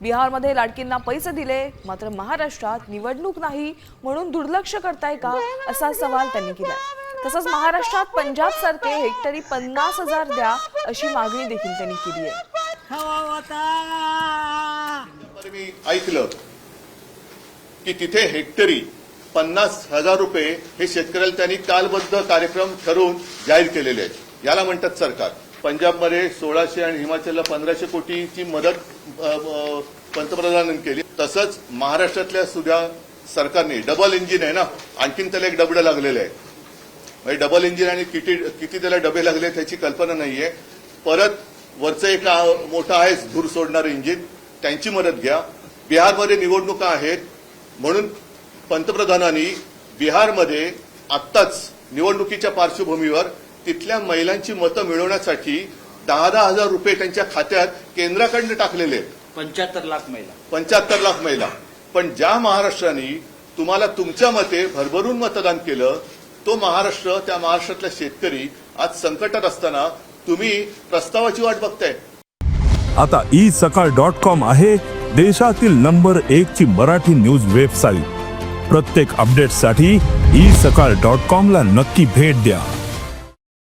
बिहारमध्ये लाडकींना पैसे दिले मात्र महाराष्ट्रात निवडणूक नाही म्हणून दुर्लक्ष करताय का असा सवाल त्यांनी केला. तसंच महाराष्ट्रात पंजाब सारखे हेक्टरी पन्नास हजार द्या अशी मागणी देखील त्यांनी केली आहे. मी ऐकलं की तिथे हेक्टरी पन्नास हजार रुपये हे शेतकऱ्याला त्यांनी कालबद्ध कार्यक्रम ठरवून जाहीर केलेले आहेत. याला म्हणतात सरकार. पंजाबमध्ये सोळाशे आणि हिमाचलला पंधराशे कोटीची मदत पंतप्रधानांनी केली. तसंच महाराष्ट्रातल्या सुद्धा सरकारने डबल इंजिन आहे ना आणखीन त्याला एक डबडं लागलेलं आहे. म्हणजे डबल इंजिन आणि किती किती त्याला डबे लागले त्याची कल्पना नाहीये. परत वरचं एक मोठं आहे धूर सोडणारं इंजिन त्यांची मदत घ्या. बिहारमध्ये निवडणुका आहेत. म्हणून पंतप्रधानांनी बिहारमध्ये आत्ताच निवडणुकीच्या पार्श्वभूमीवर तिथल्या महिलांची मतं मिळवण्यासाठी दहा दहा हजार रुपये त्यांच्या खात्यात केंद्राकडनं टाकलेले आहेत. पंच्याहत्तर लाख महिला. पंच्याहत्तर लाख महिला. पण ज्या महाराष्ट्राने तुम्हाला तुमच्या मते भरभरून मतदान केलं तो महाराष्ट्र त्या महाराष्ट्रातला शेतकरी आज संकटात असताना तुम्ही प्रस्तावाची वाट बघताय. आता ई सकाळ डॉट कॉम आहे देशातील नंबर एक ची मराठी न्यूज वेबसाईट. प्रत्येक अपडेटसाठी ई सकाळ डॉट कॉम ला नक्की भेट द्या.